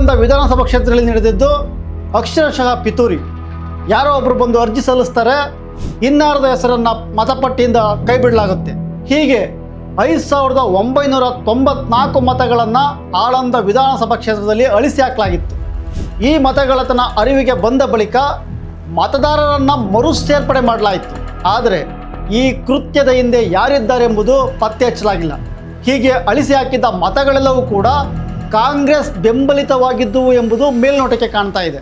ಆಳಂದ ವಿಧಾನಸಭಾ ಕ್ಷೇತ್ರದಲ್ಲಿ ನಡೆದಿದ್ದು ಅಕ್ಷರಶಃ ಪಿತೂರಿ. ಯಾರೋ ಒಬ್ಬರು ಬಂದು ಅರ್ಜಿ ಸಲ್ಲಿಸ್ತಾರೆ, ಇನ್ನಾರದ ಹೆಸರನ್ನ ಮತಪಟ್ಟಿಯಿಂದ ಕೈಬಿಡಲಾಗುತ್ತೆ. ಹೀಗೆ ಐದು ಸಾವಿರದ ಒಂಬೈನೂರ ತೊಂಬತ್ನಾಲ್ಕು ಮತಗಳನ್ನು ಆಳಂದ ವಿಧಾನಸಭಾ ಕ್ಷೇತ್ರದಲ್ಲಿ ಅಳಿಸಿ ಹಾಕಲಾಗಿತ್ತು. ಈ ಮತಗಳತನ ಅರಿವಿಗೆ ಬಂದ ಬಳಿಕ ಮತದಾರರನ್ನು ಮರು ಸೇರ್ಪಡೆ ಮಾಡಲಾಯಿತು. ಆದರೆ ಈ ಕೃತ್ಯದ ಹಿಂದೆ ಯಾರಿದ್ದಾರೆಂಬುದು ಪತ್ತೆ ಹಚ್ಚಲಾಗಿಲ್ಲ. ಹೀಗೆ ಅಳಿಸಿ ಹಾಕಿದ್ದ ಮತಗಳೆಲ್ಲವೂ ಕೂಡ ಕಾಂಗ್ರೆಸ್ ಬೆಂಬಲಿತವಾಗಿದ್ದು ಎಂಬುದು ಮೇಲ್ನೋಟಕ್ಕೆ ಕಾಣ್ತಾ ಇದೆ.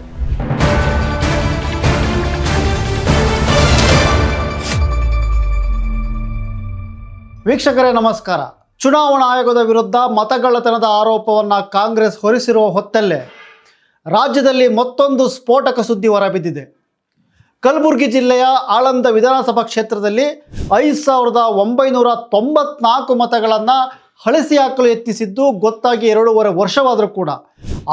ವೀಕ್ಷಕರೇ, ನಮಸ್ಕಾರ. ಚುನಾವಣಾ ಆಯೋಗದ ವಿರುದ್ಧ ಮತಗಳ್ಳತನದ ಆರೋಪವನ್ನು ಕಾಂಗ್ರೆಸ್ ಹೊರಿಸಿರುವ ಹೊತ್ತಲ್ಲೇ ರಾಜ್ಯದಲ್ಲಿ ಮತ್ತೊಂದು ಸ್ಫೋಟಕ ಸುದ್ದಿ ಹೊರಬಿದ್ದಿದೆ. ಕಲಬುರಗಿ ಜಿಲ್ಲೆಯ ಆಳಂದ ವಿಧಾನಸಭಾ ಕ್ಷೇತ್ರದಲ್ಲಿ ಐದು ಸಾವಿರದ ಒಂಬೈನೂರ ತೊಂಬತ್ನಾಲ್ಕು ಮತಗಳನ್ನು ಹಳಿಸಿ ಹಾಕಲು ಯತ್ನಿಸಿದ್ದು ಗೊತ್ತಾಗಿ ಎರಡೂವರೆ ವರ್ಷವಾದರೂ ಕೂಡ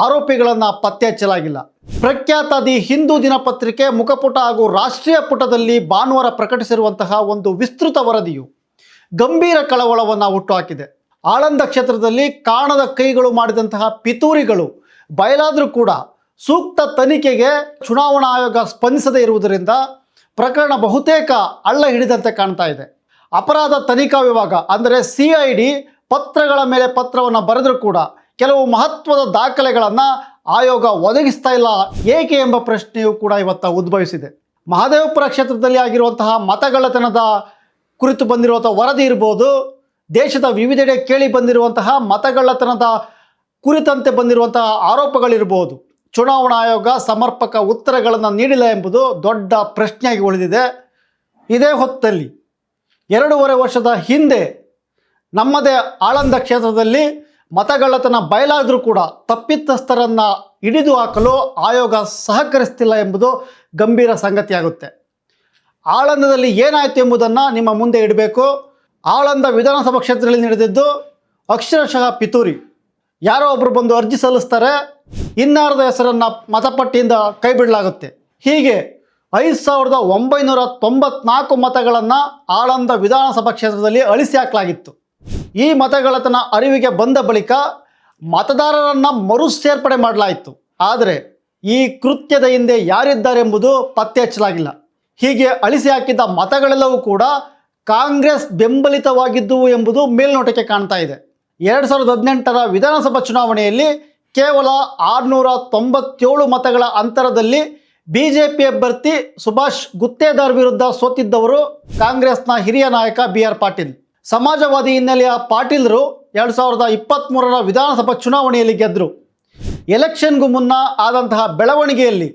ಆರೋಪಿಗಳನ್ನು ಪತ್ತೆ ಹಚ್ಚಲಾಗಿಲ್ಲ ಪ್ರಖ್ಯಾತ ದಿ ಹಿಂದೂ ದಿನಪತ್ರಿಕೆ ಮುಖಪುಟ ಹಾಗೂ ರಾಷ್ಟ್ರೀಯ ಪುಟದಲ್ಲಿ ಭಾನುವಾರ ಪ್ರಕಟಿಸಿರುವಂತಹ ಒಂದು ವಿಸ್ತೃತ ವರದಿಯು ಗಂಭೀರ ಕಳವಳವನ್ನು ಹುಟ್ಟುಹಾಕಿದೆ. ಆಳಂದ ಕ್ಷೇತ್ರದಲ್ಲಿ ಕಾಣದ ಕೈಗಳು ಮಾಡಿದಂತಹ ಪಿತೂರಿಗಳು ಬಯಲಾದರೂ ಕೂಡ ಸೂಕ್ತ ತನಿಖೆಗೆ ಚುನಾವಣಾ ಆಯೋಗ ಸ್ಪಂದಿಸದೇ ಇರುವುದರಿಂದ ಪ್ರಕರಣ ಬಹುತೇಕ ಅಳ್ಳ ಹಿಡಿದಂತೆ ಕಾಣ್ತಾ ಇದೆ. ಅಪರಾಧ ತನಿಖಾ ವಿಭಾಗ, ಅಂದರೆ ಸಿ ಪತ್ರಗಳ ಮೇಲೆ ಪತ್ರವನ್ನು ಬರೆದರೂ ಕೂಡ ಕೆಲವು ಮಹತ್ವದ ದಾಖಲೆಗಳನ್ನು ಆಯೋಗ ಒದಗಿಸ್ತಾ ಇಲ್ಲ. ಏಕೆ ಎಂಬ ಪ್ರಶ್ನೆಯೂ ಕೂಡ ಇವತ್ತು ಉದ್ಭವಿಸಿದೆ. ಮಹಾದೇವಪುರ ಕ್ಷೇತ್ರದಲ್ಲಿ ಆಗಿರುವಂತಹ ಮತಗಳ್ಳತನದ ಕುರಿತು ಬಂದಿರುವಂಥ ವರದಿ ಇರ್ಬೋದು, ದೇಶದ ವಿವಿಧೆಡೆ ಕೇಳಿ ಬಂದಿರುವಂತಹ ಮತಗಳ್ಳತನದ ಕುರಿತಂತೆ ಬಂದಿರುವಂತಹ ಆರೋಪಗಳಿರ್ಬೋದು, ಚುನಾವಣಾ ಆಯೋಗ ಸಮರ್ಪಕ ಉತ್ತರಗಳನ್ನು ನೀಡಿಲ್ಲ ಎಂಬುದು ದೊಡ್ಡ ಪ್ರಶ್ನೆಯಾಗಿ ಉಳಿದಿದೆ. ಇದೇ ಹೊತ್ತಲ್ಲಿ, ಎರಡೂವರೆ ವರ್ಷದ ಹಿಂದೆ ನಮ್ಮದೇ ಆಳಂದ ಕ್ಷೇತ್ರದಲ್ಲಿ ಮತಗಳ್ಳತನ ಬಯಲಾದರೂ ಕೂಡ ತಪ್ಪಿತಸ್ಥರನ್ನು ಹಿಡಿದು ಹಾಕಲು ಆಯೋಗ ಸಹಕರಿಸ್ತಿಲ್ಲ ಎಂಬುದು ಗಂಭೀರ ಸಂಗತಿಯಾಗುತ್ತೆ. ಆಳಂದದಲ್ಲಿ ಏನಾಯಿತು ಎಂಬುದನ್ನು ನಿಮ್ಮ ಮುಂದೆ ಇಡಬೇಕು. ಆಳಂದ ವಿಧಾನಸಭಾ ಕ್ಷೇತ್ರದಲ್ಲಿ ನಡೆದಿದ್ದು ಅಕ್ಷರಶಃ ಪಿತೂರಿ. ಯಾರೋ ಒಬ್ಬರು ಬಂದು ಅರ್ಜಿ ಸಲ್ಲಿಸ್ತಾರೆ, ಇನ್ನಾರದ ಹೆಸರನ್ನು ಮತಪಟ್ಟಿಯಿಂದ ಕೈಬಿಡಲಾಗುತ್ತೆ. ಹೀಗೆ ಐದು ಸಾವಿರದ ಒಂಬೈನೂರ ತೊಂಬತ್ನಾಲ್ಕು ಮತಗಳನ್ನು ಆಳಂದ ವಿಧಾನಸಭಾ ಕ್ಷೇತ್ರದಲ್ಲಿ ಅಳಿಸಿ ಹಾಕಲಾಗಿತ್ತು. ಈ ಮತಗಳತನ ಅರಿವಿಗೆ ಬಂದ ಬಳಿಕ ಮತದಾರರನ್ನು ಮರು ಸೇರ್ಪಡೆ ಮಾಡಲಾಯಿತು. ಆದರೆ ಈ ಕೃತ್ಯದ ಹಿಂದೆ ಯಾರಿದ್ದಾರೆಂಬುದು ಪತ್ತೆ ಹಚ್ಚಲಾಗಿಲ್ಲ ಹೀಗೆ ಅಳಿಸಿ ಹಾಕಿದ್ದ ಮತಗಳೆಲ್ಲವೂ ಕೂಡ ಕಾಂಗ್ರೆಸ್ ಬೆಂಬಲಿತವಾಗಿದ್ದುವು ಎಂಬುದು ಮೇಲ್ನೋಟಕ್ಕೆ ಕಾಣ್ತಾ ಇದೆ. ಎರಡು ಸಾವಿರದ ಹದಿನೆಂಟರ ವಿಧಾನಸಭಾ ಚುನಾವಣೆಯಲ್ಲಿ ಕೇವಲ ಆರುನೂರ ತೊಂಬತ್ತೇಳು ಮತಗಳ ಅಂತರದಲ್ಲಿ ಬಿ ಜೆ ಪಿ ಅಭ್ಯರ್ಥಿ ಸುಭಾಷ್ ಗುತ್ತೇದಾರ್ ವಿರುದ್ಧ ಸೋತಿದ್ದವರು ಕಾಂಗ್ರೆಸ್ನ ಹಿರಿಯ ನಾಯಕ ಬಿ ಆರ್ ಪಾಟೀಲ್. ಸಮಾಜವಾದಿ ಹಿನ್ನೆಲೆಯ ಪಾಟೀಲ್ರು ಎರಡು ಸಾವಿರದ ಇಪ್ಪತ್ತ್ಮೂರರ ವಿಧಾನಸಭಾ ಚುನಾವಣೆಯಲ್ಲಿ ಗೆದ್ದರು ಎಲೆಕ್ಷನ್ಗೂ ಮುನ್ನ ಆದಂತಹ ಬೆಳವಣಿಗೆಯಲ್ಲಿ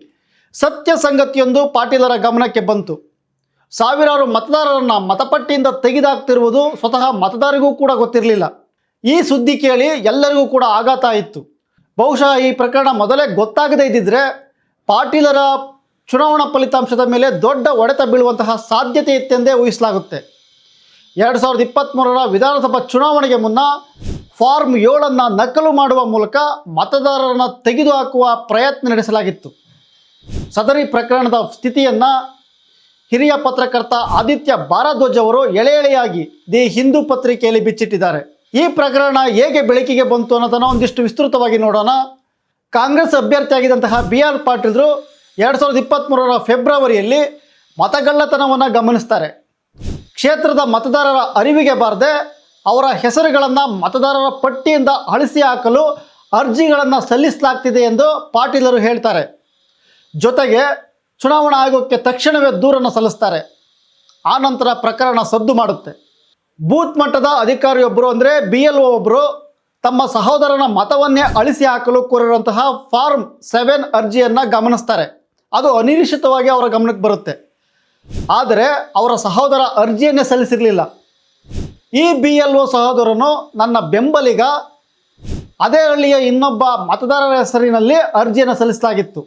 ಸತ್ಯ ಸಂಗತಿಯೊಂದು ಪಾಟೀಲರ ಗಮನಕ್ಕೆ ಬಂತು. ಸಾವಿರಾರು ಮತದಾರರನ್ನು ಮತಪಟ್ಟಿಯಿಂದ ತೆಗೆದಾಕ್ತಿರುವುದು ಸ್ವತಃ ಮತದಾರರಿಗೂ ಕೂಡ ಗೊತ್ತಿರಲಿಲ್ಲ. ಈ ಸುದ್ದಿ ಕೇಳಿ ಎಲ್ಲರಿಗೂ ಕೂಡ ಆಘಾತ ಆಯಿತು ಬಹುಶಃ ಈ ಪ್ರಕರಣ ಮೊದಲೇ ಗೊತ್ತಾಗದೇ ಇದ್ದಿದ್ರೆ ಪಾಟೀಲರ ಚುನಾವಣಾ ಫಲಿತಾಂಶದ ಮೇಲೆ ದೊಡ್ಡ ಒಡೆತ ಬೀಳುವಂತಹ ಸಾಧ್ಯತೆ ಇತ್ತೆಂದೇ ಊಹಿಸಲಾಗುತ್ತೆ. ಎರಡು ಸಾವಿರದ ಇಪ್ಪತ್ತ್ಮೂರರ ವಿಧಾನಸಭಾ ಚುನಾವಣೆಗೆ ಮುನ್ನ ಫಾರ್ಮ್ ಏಳನ್ನು ನಕಲು ಮಾಡುವ ಮೂಲಕ ಮತದಾರರನ್ನು ತೆಗೆದುಹಾಕುವ ಪ್ರಯತ್ನ ನಡೆಸಲಾಗಿತ್ತು. ಸದರಿ ಪ್ರಕರಣದ ಸ್ಥಿತಿಯನ್ನು ಹಿರಿಯ ಪತ್ರಕರ್ತ ಆದಿತ್ಯ ಭಾರದ್ವಾಜ್ ಅವರು ಎಳೆ ಎಳೆಯಾಗಿ ದಿ ಹಿಂದೂ ಪತ್ರಿಕೆಯಲ್ಲಿ ಬಿಚ್ಚಿಟ್ಟಿದ್ದಾರೆ. ಈ ಪ್ರಕರಣ ಹೇಗೆ ಬೆಳಕಿಗೆ ಬಂತು ಅನ್ನೋದನ್ನು ಒಂದಿಷ್ಟು ವಿಸ್ತೃತವಾಗಿ ನೋಡೋಣ. ಕಾಂಗ್ರೆಸ್ ಅಭ್ಯರ್ಥಿಯಾಗಿದ್ದಂತಹ ಬಿ ಆರ್ ಪಾಟೀಲ್ರು ಎರಡು ಸಾವಿರದ ಇಪ್ಪತ್ತ್ಮೂರರ ಫೆಬ್ರವರಿಯಲ್ಲಿ ಮತಗಳ್ಳತನವನ್ನು ಗಮನಿಸ್ತಾರೆ. ಕ್ಷೇತ್ರದ ಮತದಾರರ ಅರಿವಿಗೆ ಬಾರದೆ ಅವರ ಹೆಸರುಗಳನ್ನು ಮತದಾರರ ಪಟ್ಟಿಯಿಂದ ಅಳಿಸಿ ಹಾಕಲು ಅರ್ಜಿಗಳನ್ನು ಸಲ್ಲಿಸಲಾಗ್ತಿದೆ ಎಂದು ಪಾಟೀಲರು ಹೇಳ್ತಾರೆ. ಜೊತೆಗೆ ಚುನಾವಣಾ ಆಯೋಗಕ್ಕೆ ತಕ್ಷಣವೇ ದೂರನ್ನು ಸಲ್ಲಿಸ್ತಾರೆ. ಆ ನಂತರ ಪ್ರಕರಣ ಸದ್ದು ಮಾಡುತ್ತೆ. ಬೂತ್ ಮಟ್ಟದ ಅಧಿಕಾರಿಯೊಬ್ಬರು ಅಂದರೆ ಬಿ ಎಲ್ ಒ ಒಬ್ಬರು ತಮ್ಮ ಸಹೋದರನ ಮತವನ್ನೇ ಅಳಿಸಿ ಹಾಕಲು ಕೋರಿರುವಂತಹ ಫಾರ್ಮ್ ಸೆವೆನ್ ಅರ್ಜಿಯನ್ನು ಗಮನಿಸ್ತಾರೆ. ಅದು ಅನಿರೀಕ್ಷಿತವಾಗಿ ಅವರ ಗಮನಕ್ಕೆ ಬರುತ್ತೆ. ಆದರೆ ಅವರ ಸಹೋದರ ಅರ್ಜಿಯನ್ನೇ ಸಲ್ಲಿಸಿರಲಿಲ್ಲ. ಈ ಬಿ ಎಲ್ ಒ ಸಹೋದರನು ನನ್ನ ಬೆಂಬಲಿಗ, ಅದೇ ಹಳ್ಳಿಯ ಇನ್ನೊಬ್ಬ ಮತದಾರರ ಹೆಸರಿನಲ್ಲಿ ಅರ್ಜಿಯನ್ನು ಸಲ್ಲಿಸಲಾಗಿತ್ತು.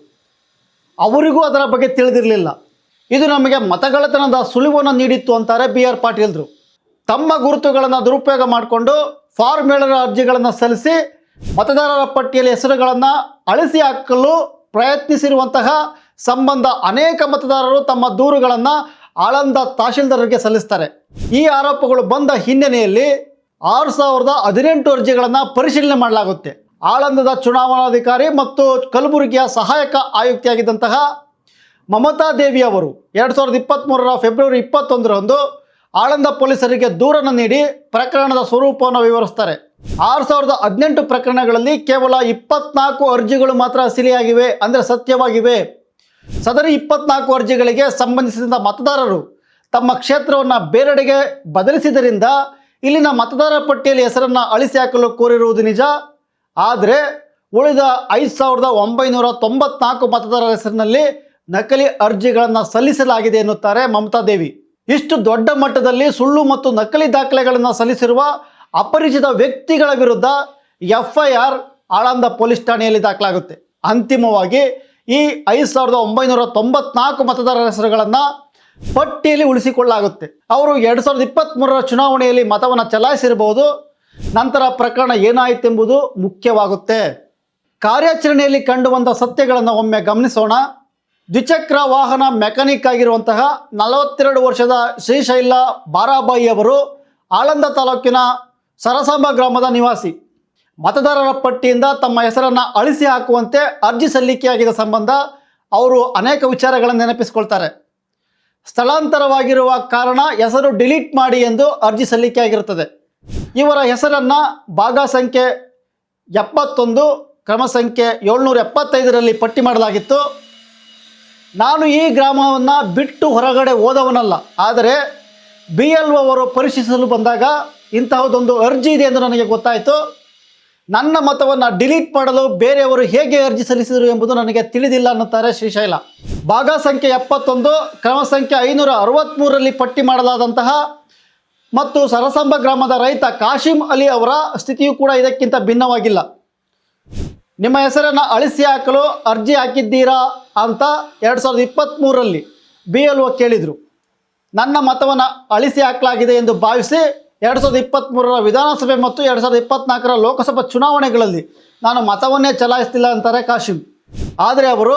ಅವರಿಗೂ ಅದರ ಬಗ್ಗೆ ತಿಳಿದಿರಲಿಲ್ಲ. ಇದು ನಮಗೆ ಮತಗಳತನದ ಸುಳಿವನ್ನು ನೀಡಿತ್ತು ಅಂತಾರೆ ಬಿ ಆರ್ ಪಾಟೀಲ್ರು. ತಮ್ಮ ಗುರುತುಗಳನ್ನು ದುರುಪಯೋಗ ಮಾಡಿಕೊಂಡು ಫಾರ್ಮ್ ಅರ್ಜಿಗಳನ್ನು ಸಲ್ಲಿಸಿ ಮತದಾರರ ಪಟ್ಟಿಯಲ್ಲಿ ಹೆಸರುಗಳನ್ನು ಅಳಿಸಿ ಹಾಕಲು ಪ್ರಯತ್ನಿಸಿರುವಂತಹ ಸಂಬಂಧ ಅನೇಕ ಮತದಾರರು ತಮ್ಮ ದೂರುಗಳನ್ನು ಆಳಂದ ತಹಶೀಲ್ದಾರರಿಗೆ ಸಲ್ಲಿಸ್ತಾರೆ. ಈ ಆರೋಪಗಳು ಬಂದ ಹಿನ್ನೆಲೆಯಲ್ಲಿ ಆರು ಸಾವಿರದ ಹದಿನೆಂಟು ಅರ್ಜಿಗಳನ್ನು ಪರಿಶೀಲನೆ ಮಾಡಲಾಗುತ್ತೆ. ಆಳಂದದ ಚುನಾವಣಾಧಿಕಾರಿ ಮತ್ತು ಕಲಬುರಗಿಯ ಸಹಾಯಕ ಆಯುಕ್ತೆಯಾಗಿದ್ದಂತಹ ಮಮತಾ ದೇವಿ ಅವರು ಎರಡು ಸಾವಿರದ ಇಪ್ಪತ್ತ್ಮೂರರ ಫೆಬ್ರವರಿ ಇಪ್ಪತ್ತೊಂದರಂದು ಆಳಂದ ಪೊಲೀಸರಿಗೆ ದೂರನ್ನು ನೀಡಿ ಪ್ರಕರಣದ ಸ್ವರೂಪವನ್ನು ವಿವರಿಸ್ತಾರೆ. ಆರು ಸಾವಿರದ ಹದಿನೆಂಟು ಪ್ರಕರಣಗಳಲ್ಲಿ ಕೇವಲ ಇಪ್ಪತ್ನಾಲ್ಕು ಅರ್ಜಿಗಳು ಮಾತ್ರ ಸಿಲಿಯಾಗಿವೆ, ಅಂದರೆ ಸತ್ಯವಾಗಿವೆ. ಸದರಿ ಇಪ್ಪತ್ನಾಲ್ಕು ಅರ್ಜಿಗಳಿಗೆ ಸಂಬಂಧಿಸಿದ ಮತದಾರರು ತಮ್ಮ ಕ್ಷೇತ್ರವನ್ನು ಬೇರೆಡೆಗೆ ಬದಲಿಸಿದ್ದರಿಂದ ಇಲ್ಲಿನ ಮತದಾರರ ಪಟ್ಟಿಯಲ್ಲಿ ಹೆಸರನ್ನು ಅಳಿಸಿ ಹಾಕಲು ಕೋರಿರುವುದು ನಿಜ. ಆದರೆ ಉಳಿದ ಐದು ಸಾವಿರದ ಒಂಬೈನೂರ ತೊಂಬತ್ನಾಲ್ಕು ಮತದಾರರ ಹೆಸರಿನಲ್ಲಿ ನಕಲಿ ಅರ್ಜಿಗಳನ್ನು ಸಲ್ಲಿಸಲಾಗಿದೆ ಎನ್ನುತ್ತಾರೆ ಮಮತಾ ದೇವಿ. ಇಷ್ಟು ದೊಡ್ಡ ಮಟ್ಟದಲ್ಲಿ ಸುಳ್ಳು ಮತ್ತು ನಕಲಿ ದಾಖಲೆಗಳನ್ನು ಸಲ್ಲಿಸಿರುವ ಅಪರಿಚಿತ ವ್ಯಕ್ತಿಗಳ ವಿರುದ್ಧ ಎಫ್ಐಆರ್ ಆಳಂದ ಪೊಲೀಸ್ ಠಾಣೆಯಲ್ಲಿ ದಾಖಲಾಗುತ್ತೆ. ಅಂತಿಮವಾಗಿ ಈ ಐದು ಸಾವಿರದ ಒಂಬೈನೂರ ತೊಂಬತ್ನಾಲ್ಕು ಮತದಾರರ ಹೆಸರುಗಳನ್ನು ಪಟ್ಟಿಯಲ್ಲಿ ಉಳಿಸಿಕೊಳ್ಳಲಾಗುತ್ತೆ. ಅವರು ಎರಡು ಸಾವಿರದ ಇಪ್ಪತ್ತ್ಮೂರರ ಚುನಾವಣೆಯಲ್ಲಿ ಮತವನ್ನು ಚಲಾಯಿಸಿರಬಹುದು. ನಂತರ ಪ್ರಕರಣ ಏನಾಯಿತೆಂಬುದು ಮುಖ್ಯವಾಗುತ್ತೆ. ಕಾರ್ಯಾಚರಣೆಯಲ್ಲಿ ಕಂಡುಬಂದ ಸತ್ಯಗಳನ್ನು ಒಮ್ಮೆ ಗಮನಿಸೋಣ. ದ್ವಿಚಕ್ರ ವಾಹನ ಮೆಕ್ಯಾನಿಕ್ ಆಗಿರುವಂತಹ ನಲವತ್ತೆರಡು ವರ್ಷದ ಶ್ರೀಶೈಲ ಬಾರಾಬಾಯಿ ಅವರು ಆಳಂದ ತಾಲೂಕಿನ ಸರಸಾಂಬ ಗ್ರಾಮದ ನಿವಾಸಿ. ಮತದಾರರ ಪಟ್ಟಿಯಿಂದ ತಮ್ಮ ಹೆಸರನ್ನು ಅಳಿಸಿ ಹಾಕುವಂತೆ ಅರ್ಜಿ ಸಲ್ಲಿಕೆಯಾಗಿದ್ದ ಸಂಬಂಧ ಅವರು ಅನೇಕ ವಿಚಾರಗಳನ್ನು ನೆನಪಿಸಿಕೊಳ್ತಾರೆ. ಸ್ಥಳಾಂತರವಾಗಿರುವ ಕಾರಣ ಹೆಸರು ಡಿಲೀಟ್ ಮಾಡಿ ಎಂದು ಅರ್ಜಿ ಸಲ್ಲಿಕೆಯಾಗಿರುತ್ತದೆ. ಇವರ ಹೆಸರನ್ನು ಭಾಗ ಸಂಖ್ಯೆ ಎಪ್ಪತ್ತೊಂದು, ಕ್ರಮ ಸಂಖ್ಯೆ ಏಳ್ನೂರ ಎಪ್ಪತ್ತೈದರಲ್ಲಿ ಪಟ್ಟಿ ಮಾಡಲಾಗಿತ್ತು. ನಾನು ಈ ಗ್ರಾಮವನ್ನು ಬಿಟ್ಟು ಹೊರಗಡೆ ಹೋದವನಲ್ಲ, ಆದರೆ ಬಿ ಎಲ್ ಅವರು ಪರೀಕ್ಷಿಸಲು ಬಂದಾಗ ಇಂತಹದೊಂದು ಅರ್ಜಿ ಇದೆ ಎಂದು ನನಗೆ ಗೊತ್ತಾಯಿತು. ನನ್ನ ಮತವನ್ನು ಡಿಲೀಟ್ ಮಾಡಲು ಬೇರೆಯವರು ಹೇಗೆ ಅರ್ಜಿ ಸಲ್ಲಿಸಿದರು ಎಂಬುದು ನನಗೆ ತಿಳಿದಿಲ್ಲ ಅನ್ನುತ್ತಾರೆ ಶ್ರೀಶೈಲ ಭಾಗ ಸಂಖ್ಯೆ ಎಪ್ಪತ್ತೊಂದು, ಕ್ರಮ ಸಂಖ್ಯೆ ಐನೂರ ಅರವತ್ತ್ಮೂರರಲ್ಲಿ ಪಟ್ಟಿ ಮಾಡಲಾದಂತಹ ಮತ್ತು ಸರಸಂಬ ಗ್ರಾಮದ ರೈತ ಕಾಶಿಂ ಅಲಿ ಅವರ ಸ್ಥಿತಿಯೂ ಕೂಡ ಇದಕ್ಕಿಂತ ಭಿನ್ನವಾಗಿಲ್ಲ. ನಿಮ್ಮ ಹೆಸರನ್ನು ಅಳಿಸಿ ಹಾಕಲು ಅರ್ಜಿ ಹಾಕಿದ್ದೀರಾ ಅಂತ ಎರಡು ಸಾವಿರದ ಇಪ್ಪತ್ತ್ಮೂರರಲ್ಲಿ ಬಿ ಎಲ್ ಒ ಕೇಳಿದರು. ನನ್ನ ಮತವನ್ನು ಅಳಿಸಿ ಹಾಕಲಾಗಿದೆ ಎಂದು ಭಾವಿಸಿ ಎರಡು ಸಾವಿರದ ಇಪ್ಪತ್ತ್ಮೂರರ ವಿಧಾನಸಭೆ ಮತ್ತು ಎರಡು ಸಾವಿರದ ಇಪ್ಪತ್ನಾಲ್ಕರ ಲೋಕಸಭಾ ಚುನಾವಣೆಗಳಲ್ಲಿ ನಾನು ಮತವನ್ನೇ ಚಲಾಯಿಸ್ತಿಲ್ಲ ಅಂತಾರೆ ಕಾಶಿಂ. ಆದರೆ ಅವರು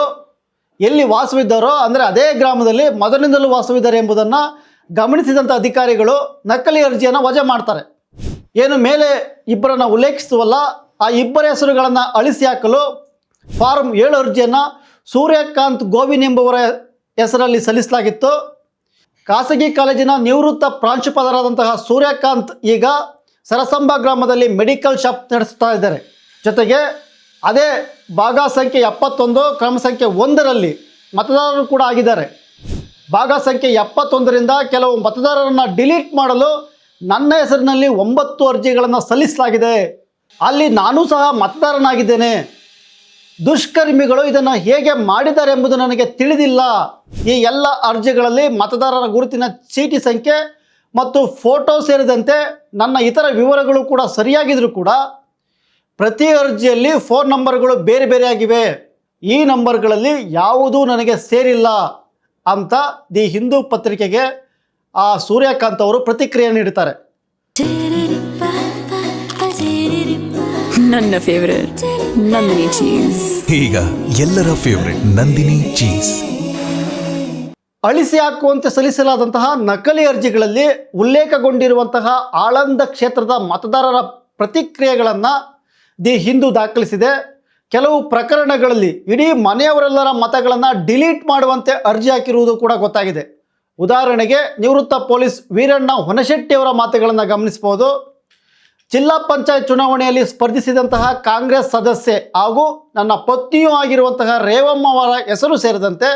ಎಲ್ಲಿ ವಾಸವಿದ್ದಾರೋ, ಅಂದರೆ ಅದೇ ಗ್ರಾಮದಲ್ಲಿ ಮೊದಲಿನಿಂದಲೂ ವಾಸವಿದ್ದಾರೆ ಎಂಬುದನ್ನು ಗಮನಿಸಿದಂಥ ಅಧಿಕಾರಿಗಳು ನಕಲಿ ಅರ್ಜಿಯನ್ನು ವಜಾ ಮಾಡ್ತಾರೆ. ಏನು ಮೇಲೆ ಇಬ್ಬರನ್ನು ಉಲ್ಲೇಖಿಸುವಲ್ಲ, ಆ ಇಬ್ಬರ ಹೆಸರುಗಳನ್ನು ಅಳಿಸಿ ಹಾಕಲು ಫಾರ್ಮ್ ಏಳು ಅರ್ಜಿಯನ್ನು ಸೂರ್ಯಕಾಂತ್ ಗೋವಿನ್ ಎಂಬುವರ ಹೆಸರಲ್ಲಿ ಸಲ್ಲಿಸಲಾಗಿತ್ತು. ಖಾಸಗಿ ಕಾಲೇಜಿನ ನಿವೃತ್ತ ಪ್ರಾಂಶುಪಾಲರಾದಂತಹ ಸೂರ್ಯಕಾಂತ್ ಈಗ ಸರಸಂಬ ಗ್ರಾಮದಲ್ಲಿ ಮೆಡಿಕಲ್ ಶಾಪ್ ನಡೆಸ್ತಾ ಇದ್ದಾರೆ. ಜೊತೆಗೆ ಅದೇ ಭಾಗ ಸಂಖ್ಯೆ ಎಪ್ಪತ್ತೊಂದು, ಕ್ರಮ ಸಂಖ್ಯೆ ಒಂದರಲ್ಲಿ ಮತದಾರರು ಕೂಡ ಆಗಿದ್ದಾರೆ. ಭಾಗ ಸಂಖ್ಯೆ ಎಪ್ಪತ್ತೊಂದರಿಂದ ಕೆಲವು ಮತದಾರರನ್ನು ಡಿಲೀಟ್ ಮಾಡಲು ನನ್ನ ಹೆಸರಿನಲ್ಲಿ ಒಂಬತ್ತು ಅರ್ಜಿಗಳನ್ನು ಸಲ್ಲಿಸಲಾಗಿದೆ. ಅಲ್ಲಿ ನಾನೂ ಸಹ ಮತದಾರನಾಗಿದ್ದೇನೆ. ದುಷ್ಕರ್ಮಿಗಳು ಇದನ್ನು ಹೇಗೆ ಮಾಡಿದ್ದಾರೆ ಎಂಬುದು ನನಗೆ ತಿಳಿದಿಲ್ಲ. ಈ ಎಲ್ಲ ಅರ್ಜಿಗಳಲ್ಲಿ ಮತದಾರರ ಗುರುತಿನ ಚೀಟಿ ಸಂಖ್ಯೆ ಮತ್ತು ಫೋಟೋ ಸೇರಿದಂತೆ ನನ್ನ ಇತರ ವಿವರಗಳು ಕೂಡ ಸರಿಯಾಗಿದ್ದರೂ ಕೂಡ ಪ್ರತಿ ಅರ್ಜಿಯಲ್ಲಿ ಫೋನ್ ನಂಬರ್ಗಳು ಬೇರೆ ಬೇರೆಯಾಗಿವೆ ಈ ನಂಬರ್ಗಳಲ್ಲಿ ಯಾವುದೂ ನನಗೆ ಸೇರಿಲ್ಲ ಅಂತ ದಿ ಹಿಂದೂ ಪತ್ರಿಕೆಗೆ ಆ ಸೂರ್ಯಕಾಂತ್ ಅವರು ಪ್ರತಿಕ್ರಿಯೆ ನೀಡುತ್ತಾರೆ. ನನ್ನ ಫೇವರೇಟ್ ನಂದಿನಿ ಚೀಸ್ ಈಗ ಎಲ್ಲರ ಫೇವರೇಟ್ ನಂದಿನಿ ಚೀಸ್ ಅಳಿಸಿ ಹಾಕುವಂತೆ ಸಲ್ಲಿಸಲಾದಂತಹ ನಕಲಿ ಅರ್ಜಿಗಳಲ್ಲಿ ಉಲ್ಲೇಖಗೊಂಡಿರುವಂತಹ ಆಳಂದ ಕ್ಷೇತ್ರದ ಮತದಾರರ ಪ್ರತಿಕ್ರಿಯೆಗಳನ್ನು ದಿ ಹಿಂದೂ ದಾಖಲಿಸಿದೆ. ಕೆಲವು ಪ್ರಕರಣಗಳಲ್ಲಿ ಇಡೀ ಮನೆಯವರೆಲ್ಲರ ಮತಗಳನ್ನು ಡಿಲೀಟ್ ಮಾಡುವಂತೆ ಅರ್ಜಿ ಹಾಕಿರುವುದು ಕೂಡ ಗೊತ್ತಾಗಿದೆ. ಉದಾಹರಣೆಗೆ ನಿವೃತ್ತ ಪೊಲೀಸ್ ವೀರಣ್ಣ ಹೊನಶೆಟ್ಟಿಯವರ ಮಾತುಗಳನ್ನು ಗಮನಿಸಬಹುದು. ಜಿಲ್ಲಾ ಪಂಚಾಯತ್ ಚುನಾವಣೆಯಲ್ಲಿ ಸ್ಪರ್ಧಿಸಿದಂತಹ ಕಾಂಗ್ರೆಸ್ ಸದಸ್ಯೆ ಹಾಗೂ ನನ್ನ ಪತ್ನಿಯೂ ಆಗಿರುವಂತಹ ರೇವಮ್ಮ ಅವರ ಹೆಸರು ಸೇರಿದಂತೆ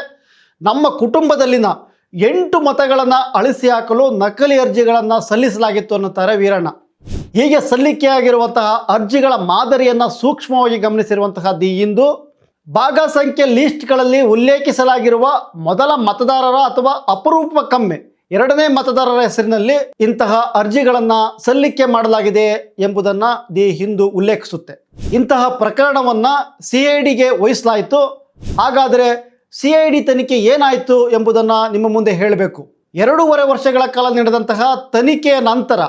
ನಮ್ಮ ಕುಟುಂಬದಲ್ಲಿನ ಎಂಟು ಮತಗಳನ್ನು ಅಳಿಸಿ ಹಾಕಲು ನಕಲಿ ಅರ್ಜಿಗಳನ್ನು ಸಲ್ಲಿಸಲಾಗಿತ್ತು ಅನ್ನುತ್ತಾರೆ ವೀರಣ್ಣ. ಹೀಗೆ ಸಲ್ಲಿಕೆಯಾಗಿರುವಂತಹ ಅರ್ಜಿಗಳ ಮಾದರಿಯನ್ನು ಸೂಕ್ಷ್ಮವಾಗಿ ಗಮನಿಸಿರುವಂತಹ ದಿ ಇಂದು. ಭಾಗ ಸಂಖ್ಯೆ ಲೀಸ್ಟ್ಗಳಲ್ಲಿ ಉಲ್ಲೇಖಿಸಲಾಗಿರುವ ಮೊದಲ ಮತದಾರರ ಅಥವಾ ಅಪರೂಪಕ್ಕೊಮ್ಮೆ ಎರಡನೇ ಮತದಾರರ ಹೆಸರಿನಲ್ಲಿ ಇಂತಹ ಅರ್ಜಿಗಳನ್ನು ಸಲ್ಲಿಕೆ ಮಾಡಲಾಗಿದೆ ಎಂಬುದನ್ನು ದಿ ಹಿಂದೂ ಉಲ್ಲೇಖಿಸುತ್ತೆ. ಇಂತಹ ಪ್ರಕರಣವನ್ನು ಸಿ ಐ ಡಿಗೆ ವಹಿಸಲಾಯಿತು. ಹಾಗಾದರೆ ಡಿ ತನಿಖೆ ಏನಾಯಿತು ಎಂಬುದನ್ನು ನಿಮ್ಮ ಮುಂದೆ ಹೇಳಬೇಕು. ಎರಡೂವರೆ ವರ್ಷಗಳ ಕಾಲ ನಡೆದಂತಹ ತನಿಖೆಯ ನಂತರ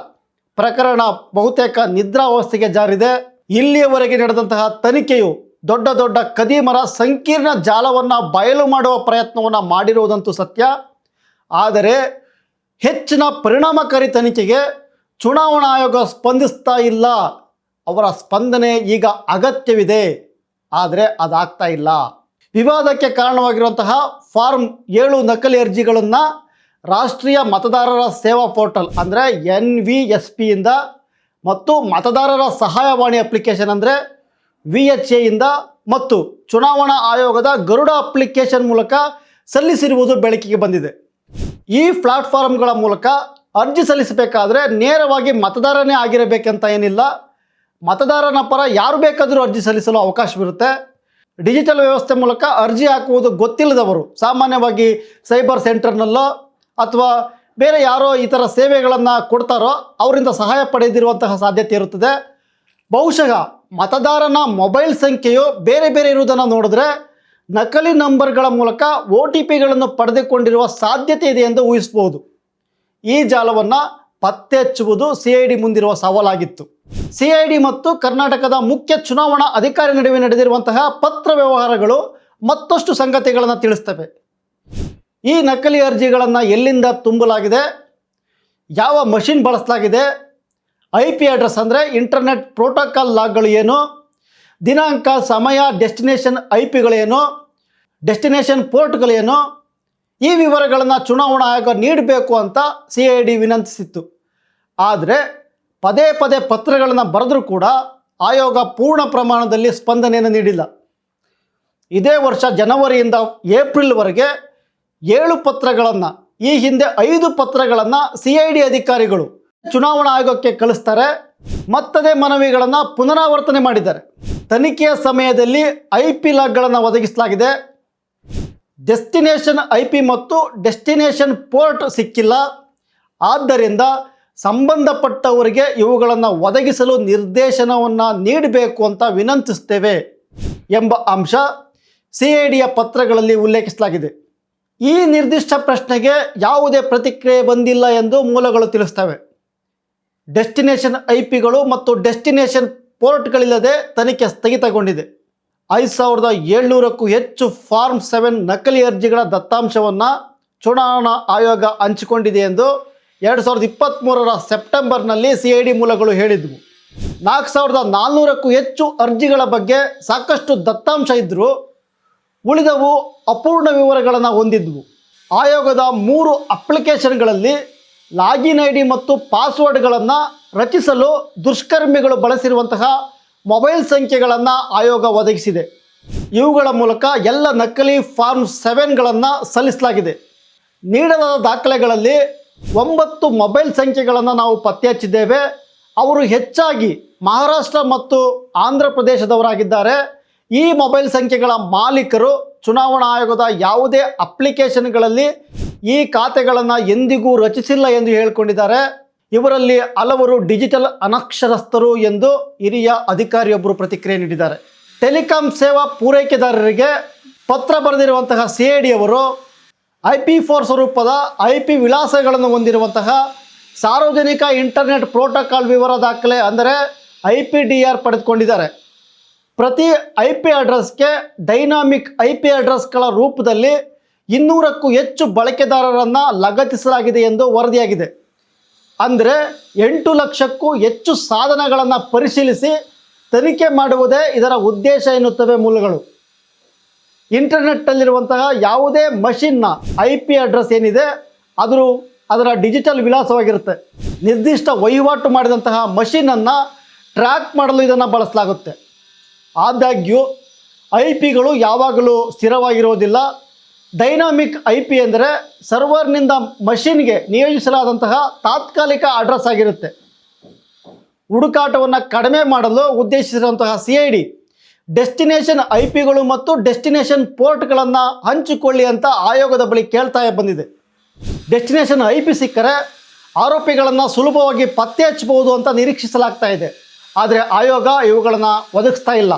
ಪ್ರಕರಣ ಬಹುತೇಕ ನಿದ್ರಾವಸ್ಥೆಗೆ ಜಾರಿದೆ. ಇಲ್ಲಿಯವರೆಗೆ ನಡೆದಂತಹ ತನಿಖೆಯು ದೊಡ್ಡ ದೊಡ್ಡ ಕದೀಮರ ಸಂಕೀರ್ಣ ಜಾಲವನ್ನು ಬಯಲು ಮಾಡುವ ಪ್ರಯತ್ನವನ್ನು ಮಾಡಿರುವುದಂತೂ ಸತ್ಯ. ಆದರೆ ಹೆಚ್ಚಿನ ಪರಿಣಾಮಕಾರಿ ತನಿಖೆಗೆ ಚುನಾವಣಾ ಆಯೋಗ ಸ್ಪಂದಿಸ್ತಾ ಇಲ್ಲ. ಅವರ ಸ್ಪಂದನೆ ಈಗ ಅಗತ್ಯವಿದೆ. ಆದರೆ ಅದಾಗ್ತಾ ಇಲ್ಲ. ವಿವಾದಕ್ಕೆ ಕಾರಣವಾಗಿರುವಂತಹ ಫಾರ್ಮ್ ಏಳು ನಕಲಿ ಅರ್ಜಿಗಳನ್ನು ರಾಷ್ಟ್ರೀಯ ಮತದಾರರ ಸೇವಾ ಪೋರ್ಟಲ್ ಅಂದರೆ ಎನ್ ವಿ ಎಸ್ ಪಿಯಿಂದ ಮತ್ತು ಮತದಾರರ ಸಹಾಯವಾಣಿ ಅಪ್ಲಿಕೇಶನ್ ಅಂದರೆ ವಿ ಎಚ್ ಎಯಿಂದ ಮತ್ತು ಚುನಾವಣಾ ಆಯೋಗದ ಗರುಡ ಅಪ್ಲಿಕೇಶನ್ ಮೂಲಕ ಸಲ್ಲಿಸಿರುವುದು ಬೆಳಕಿಗೆ ಬಂದಿದೆ. ಈ ಪ್ಲಾಟ್ಫಾರ್ಮ್ಗಳ ಮೂಲಕ ಅರ್ಜಿ ಸಲ್ಲಿಸಬೇಕಾದ್ರೆ ನೇರವಾಗಿ ಮತದಾರನೇ ಆಗಿರಬೇಕಂತ ಏನಿಲ್ಲ. ಮತದಾರನ ಪರ ಯಾರು ಬೇಕಾದರೂ ಅರ್ಜಿ ಸಲ್ಲಿಸಲು ಅವಕಾಶವಿರುತ್ತೆ. ಡಿಜಿಟಲ್ ವ್ಯವಸ್ಥೆ ಮೂಲಕ ಅರ್ಜಿ ಹಾಕುವುದು ಗೊತ್ತಿಲ್ಲದವರು, ಸಾಮಾನ್ಯವಾಗಿ ಸೈಬರ್ ಸೆಂಟರ್ನಲ್ಲೋ ಅಥವಾ ಬೇರೆ ಯಾರೋ ಈ ಥರ ಸೇವೆಗಳನ್ನು ಕೊಡ್ತಾರೋ ಅವರಿಂದ ಸಹಾಯ ಪಡೆದಿರುವಂತಹ ಸಾಧ್ಯತೆ ಇರುತ್ತದೆ. ಬಹುಶಃ ಮತದಾರನ ಮೊಬೈಲ್ ಸಂಖ್ಯೆಯು ಬೇರೆ ಬೇರೆ ಇರುವುದನ್ನು ನೋಡಿದ್ರೆ ನಕಲಿ ನಂಬರ್ಗಳ ಮೂಲಕ ಒ ಟಿ ಪಿಗಳನ್ನು ಪಡೆದುಕೊಂಡಿರುವ ಸಾಧ್ಯತೆ ಇದೆ ಎಂದು ಊಹಿಸಬಹುದು. ಈ ಜಾಲವನ್ನು ಪತ್ತೆ ಹಚ್ಚುವುದು ಸಿ ಐ ಡಿ ಮುಂದಿರುವ ಸವಾಲಾಗಿತ್ತು. ಸಿ ಐ ಡಿ ಮತ್ತು ಕರ್ನಾಟಕದ ಮುಖ್ಯ ಚುನಾವಣಾ ಅಧಿಕಾರಿ ನಡುವೆ ನಡೆದಿರುವಂತಹ ಪತ್ರ ವ್ಯವಹಾರಗಳು ಮತ್ತಷ್ಟು ಸಂಗತಿಗಳನ್ನು ತಿಳಿಸ್ತವೆ. ಈ ನಕಲಿ ಅರ್ಜಿಗಳನ್ನು ಎಲ್ಲಿಂದ ತುಂಬಲಾಗಿದೆ? ಯಾವ ಮಷಿನ್ ಬಳಸಲಾಗಿದೆ? ಐ ಪಿ ಅಡ್ರೆಸ್ ಅಂದರೆ ಇಂಟರ್ನೆಟ್ ಪ್ರೋಟೋಕಾಲ್ ಲಾಗ್ಗಳು ಏನು? ದಿನಾಂಕ, ಸಮಯ, ಡೆಸ್ಟಿನೇಷನ್ ಐ ಪಿಗಳೇನು ಡೆಸ್ಟಿನೇಷನ್ ಪೋರ್ಟ್ಗಳೇನು ಈ ವಿವರಗಳನ್ನು ಚುನಾವಣಾ ಆಯೋಗ ನೀಡಬೇಕು ಅಂತ ಸಿ ಐ ಡಿ ವಿನಂತಿಸಿತ್ತು. ಆದರೆ ಪದೇ ಪದೇ ಪತ್ರಗಳನ್ನು ಬರೆದರೂ ಕೂಡ ಆಯೋಗ ಪೂರ್ಣ ಪ್ರಮಾಣದಲ್ಲಿ ಸ್ಪಂದನೆಯನ್ನು ನೀಡಿಲ್ಲ. ಇದೇ ವರ್ಷ ಜನವರಿಯಿಂದ ಏಪ್ರಿಲ್ವರೆಗೆ ಏಳು ಪತ್ರಗಳನ್ನು, ಈ ಹಿಂದೆ ಐದು ಪತ್ರಗಳನ್ನು ಸಿ ಐ ಡಿ ಅಧಿಕಾರಿಗಳು ಚುನಾವಣಾ ಆಯೋಗಕ್ಕೆ ಕಳಿಸ್ತಾರೆ. ಮತ್ತದೇ ಮನವಿಗಳನ್ನು ಪುನರಾವರ್ತನೆ ಮಾಡಿದ್ದಾರೆ. ತನಿಖೆಯ ಸಮಯದಲ್ಲಿ ಐ ಪಿ ಲಾಗ್ಗಳನ್ನು ಒದಗಿಸಲಾಗಿದೆ. ಡೆಸ್ಟಿನೇಷನ್ ಐ ಪಿ ಮತ್ತು ಡೆಸ್ಟಿನೇಷನ್ ಪೋರ್ಟ್ ಸಿಕ್ಕಿಲ್ಲ. ಆದ್ದರಿಂದ ಸಂಬಂಧಪಟ್ಟವರಿಗೆ ಇವುಗಳನ್ನು ಒದಗಿಸಲು ನಿರ್ದೇಶನವನ್ನು ನೀಡಬೇಕು ಅಂತ ವಿನಂತಿಸ್ತೇವೆ ಎಂಬ ಅಂಶ ಸಿ ಐ ಡಿಯ ಪತ್ರಗಳಲ್ಲಿ ಉಲ್ಲೇಖಿಸಲಾಗಿದೆ. ಈ ನಿರ್ದಿಷ್ಟ ಪ್ರಶ್ನೆಗೆ ಯಾವುದೇ ಪ್ರತಿಕ್ರಿಯೆ ಬಂದಿಲ್ಲ ಎಂದು ಮೂಲಗಳು ತಿಳಿಸ್ತವೆ ಡೆಸ್ಟಿನೇಷನ್ ಐ ಪಿಗಳು ಮತ್ತು ಡೆಸ್ಟಿನೇಷನ್ ಪೋರ್ಟ್ಗಳಿಲ್ಲದೆ ತನಿಖೆ ಸ್ಥಗಿತಗೊಂಡಿದೆ. ಐದು ಸಾವಿರದ ಏಳ್ನೂರಕ್ಕೂ ಹೆಚ್ಚು ಫಾರ್ಮ್ ಸೆವೆನ್ ನಕಲಿ ಅರ್ಜಿಗಳ ದತ್ತಾಂಶವನ್ನು ಚುನಾವಣಾ ಆಯೋಗ ಹಂಚಿಕೊಂಡಿದೆ ಎಂದು ಎರಡು ಸಾವಿರದ ಇಪ್ಪತ್ತ್ಮೂರರ ಸೆಪ್ಟೆಂಬರ್ನಲ್ಲಿ ಸಿ ಐ ಡಿ ಮೂಲಗಳು ಹೇಳಿದ್ವು. ನಾಲ್ಕು ಸಾವಿರದ ನಾಲ್ನೂರಕ್ಕೂ ಹೆಚ್ಚು ಅರ್ಜಿಗಳ ಬಗ್ಗೆ ಸಾಕಷ್ಟು ದತ್ತಾಂಶ ಇದ್ದರೂ ಉಳಿದವು ಅಪೂರ್ಣ ವಿವರಗಳನ್ನು ಹೊಂದಿದ್ವು. ಆಯೋಗದ ಮೂರು ಅಪ್ಲಿಕೇಶನ್ಗಳಲ್ಲಿ ಲಾಗಿನ್ ಐ ಡಿ ಮತ್ತು ಪಾಸ್ವರ್ಡ್ಗಳನ್ನು ರಚಿಸಲು ದುಷ್ಕರ್ಮಿಗಳು ಬಳಸಿರುವಂತಹ ಮೊಬೈಲ್ ಸಂಖ್ಯೆಗಳನ್ನು ಆಯೋಗ ಒದಗಿಸಿದೆ. ಇವುಗಳ ಮೂಲಕ ಎಲ್ಲ ನಕಲಿ ಫಾರ್ಮ್ ಸೆವೆನ್ಗಳನ್ನು ಸಲ್ಲಿಸಲಾಗಿದೆ. ನೀಡಲಾದ ದಾಖಲೆಗಳಲ್ಲಿ ಒಂಬತ್ತು ಮೊಬೈಲ್ ಸಂಖ್ಯೆಗಳನ್ನು ನಾವು ಪತ್ತೆ ಹಚ್ಚಿದ್ದೇವೆ. ಅವರು ಹೆಚ್ಚಾಗಿ ಮಹಾರಾಷ್ಟ್ರ ಮತ್ತು ಆಂಧ್ರ ಪ್ರದೇಶದವರಾಗಿದ್ದಾರೆ. ಈ ಮೊಬೈಲ್ ಸಂಖ್ಯೆಗಳ ಮಾಲೀಕರು ಚುನಾವಣಾ ಆಯೋಗದ ಯಾವುದೇ ಅಪ್ಲಿಕೇಶನ್ಗಳಲ್ಲಿ ಈ ಖಾತೆಗಳನ್ನು ಎಂದಿಗೂ ರಚಿಸಿಲ್ಲ ಎಂದು ಹೇಳಿಕೊಂಡಿದ್ದಾರೆ. ಇವರಲ್ಲಿ ಹಲವರು ಡಿಜಿಟಲ್ ಅನಕ್ಷರಸ್ಥರು ಎಂದು ಹಿರಿಯ ಅಧಿಕಾರಿಯೊಬ್ಬರು ಪ್ರತಿಕ್ರಿಯೆ ನೀಡಿದ್ದಾರೆ. ಟೆಲಿಕಾಂ ಸೇವಾ ಪೂರೈಕೆದಾರರಿಗೆ ಪತ್ರ ಬರೆದಿರುವಂತಹ ಸಿ ಐ ಡಿ ಅವರು ಐ ಪಿ ಫೋರ್ ಸ್ವರೂಪದ ಐ ಪಿ ವಿಳಾಸಗಳನ್ನು ಹೊಂದಿರುವಂತಹ ಸಾರ್ವಜನಿಕ ಇಂಟರ್ನೆಟ್ ಪ್ರೋಟೋಕಾಲ್ ವಿವರ ದಾಖಲೆ ಅಂದರೆ ಐ ಪಿ ಡಿ ಆರ್ ಪಡೆದುಕೊಂಡಿದ್ದಾರೆ. ಪ್ರತಿ ಐ ಪಿ ಅಡ್ರೆಸ್ಗೆ ಡೈನಾಮಿಕ್ ಐ ಪಿ ಅಡ್ರೆಸ್ಗಳ ರೂಪದಲ್ಲಿ ಇನ್ನೂರಕ್ಕೂ ಹೆಚ್ಚು ಬಳಕೆದಾರರನ್ನು ಲಗತ್ತಿಸಲಾಗಿದೆ ಎಂದು ವರದಿಯಾಗಿದೆ. ಅಂದರೆ ಎಂಟು ಲಕ್ಷಕ್ಕೂ ಹೆಚ್ಚು ಸಾಧನಗಳನ್ನು ಪರಿಶೀಲಿಸಿ ತನಿಖೆ ಮಾಡುವುದೇ ಇದರ ಉದ್ದೇಶ ಎನ್ನುತ್ತವೆ ಮೂಲಗಳು. ಇಂಟರ್ನೆಟ್ಟಲ್ಲಿರುವಂತಹ ಯಾವುದೇ ಮಷಿನ್ನ ಐ ಪಿ ಅಡ್ರೆಸ್ ಏನಿದೆ, ಅದರೂ ಅದರ ಡಿಜಿಟಲ್ ವಿಳಾಸವಾಗಿರುತ್ತೆ. ನಿರ್ದಿಷ್ಟ ವಹಿವಾಟು ಮಾಡಿದಂತಹ ಮಷಿನನ್ನು ಟ್ರ್ಯಾಕ್ ಮಾಡಲು ಇದನ್ನು ಬಳಸಲಾಗುತ್ತೆ. ಆದಾಗ್ಯೂ ಐ ಪಿಗಳು ಯಾವಾಗಲೂ ಸ್ಥಿರವಾಗಿರೋದಿಲ್ಲ ಡೈನಾಮಿಕ್ ಐ ಪಿ ಅಂದರೆ ಸರ್ವರ್ನಿಂದ ಮಷಿನ್ಗೆ ನಿಯೋಜಿಸಲಾದಂತಹ ತಾತ್ಕಾಲಿಕ ಅಡ್ರೆಸ್ ಆಗಿರುತ್ತೆ. ಹುಡುಕಾಟವನ್ನು ಕಡಿಮೆ ಮಾಡಲು ಉದ್ದೇಶಿಸಿರುವಂತಹ C I D, destination I ಪಿಗಳು ಮತ್ತು ಡೆಸ್ಟಿನೇಷನ್ ಪೋರ್ಟ್ಗಳನ್ನು ಹಂಚಿಕೊಳ್ಳಿ ಅಂತ ಆಯೋಗದ ಬಳಿ ಕೇಳ್ತಾ ಬಂದಿದೆ. ಡೆಸ್ಟಿನೇಷನ್ ಐ ಪಿ ಸಿಕ್ಕರೆ ಆರೋಪಿಗಳನ್ನು ಸುಲಭವಾಗಿ ಪತ್ತೆ ಹಚ್ಚಬಹುದು ಅಂತ ನಿರೀಕ್ಷಿಸಲಾಗ್ತಾ ಇದೆ. ಆದರೆ ಆಯೋಗ ಇವುಗಳನ್ನು ಒದಗಿಸ್ತಾ ಇಲ್ಲ.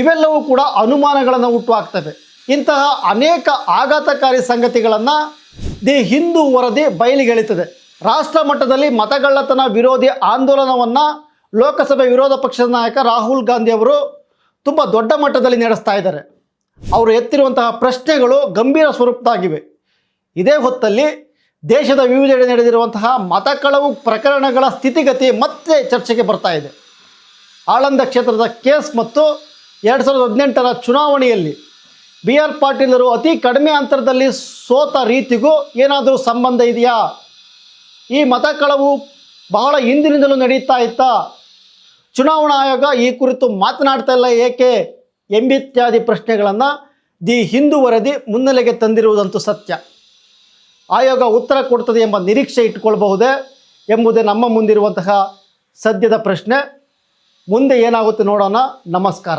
ಇವೆಲ್ಲವೂ ಕೂಡ ಅನುಮಾನಗಳನ್ನು ಹುಟ್ಟುಹಾಕ್ತವೆ ಇಂತಹ ಅನೇಕ ಆಘಾತಕಾರಿ ಸಂಗತಿಗಳನ್ನು ದಿ ಹಿಂದೂ ವರದಿ ಬಯಲಿಗೆಳಿತದೆ. ರಾಷ್ಟ್ರ ಮಟ್ಟದಲ್ಲಿ ಮತಗಳ್ಳತನ ವಿರೋಧಿ ಆಂದೋಲನವನ್ನು ಲೋಕಸಭೆ ವಿರೋಧ ಪಕ್ಷದ ನಾಯಕ ರಾಹುಲ್ ಗಾಂಧಿ ಅವರು ತುಂಬ ದೊಡ್ಡ ಮಟ್ಟದಲ್ಲಿ ನಡೆಸ್ತಾ ಇದ್ದಾರೆ. ಅವರು ಎತ್ತಿರುವಂತಹ ಪ್ರಶ್ನೆಗಳು ಗಂಭೀರ ಸ್ವರೂಪದಾಗಿವೆ ಇದೇ ಹೊತ್ತಲ್ಲಿ ದೇಶದ ವಿವಿಧೆಡೆ ನಡೆದಿರುವಂತಹ ಮತಕಳವು ಪ್ರಕರಣಗಳ ಸ್ಥಿತಿಗತಿ ಮತ್ತೆ ಚರ್ಚೆಗೆ ಬರ್ತಾ ಇದೆ. ಆಳಂದ ಕ್ಷೇತ್ರದ ಕೇಸ್ ಮತ್ತು ಎರಡು ಸಾವಿರದ ಹದಿನೆಂಟರ ಚುನಾವಣೆಯಲ್ಲಿ ಬಿ ಆರ್ ಪಾಟೀಲರು ಅತಿ ಕಡಿಮೆ ಅಂತರದಲ್ಲಿ ಸೋತ ರೀತಿಗೂ ಏನಾದರೂ ಸಂಬಂಧ ಇದೆಯಾ? ಈ ಮತ ಕಳವು ಬಹಳ ಹಿಂದಿನಿಂದಲೂ ನಡೀತಾ ಇತ್ತಾ. ಚುನಾವಣಾ ಆಯೋಗ ಈ ಕುರಿತು ಮಾತನಾಡ್ತಾ ಇಲ್ಲ, ಏಕೆ? ಎಂಬಿತ್ಯಾದಿ ಪ್ರಶ್ನೆಗಳನ್ನು ದಿ ಹಿಂದೂ ವರದಿ ಮುನ್ನೆಲೆಗೆ ತಂದಿರುವುದಂತೂ ಸತ್ಯ. ಆಯೋಗ ಉತ್ತರ ಕೊಡ್ತದೆ ಎಂಬ ನಿರೀಕ್ಷೆ ಇಟ್ಟುಕೊಳ್ಬಹುದೇ ಎಂಬುದೇ ನಮ್ಮ ಮುಂದಿರುವಂತಹ ಸದ್ಯದ ಪ್ರಶ್ನೆ. ಮುಂದೆ ಏನಾಗುತ್ತೆ ನೋಡೋಣ. ನಮಸ್ಕಾರ.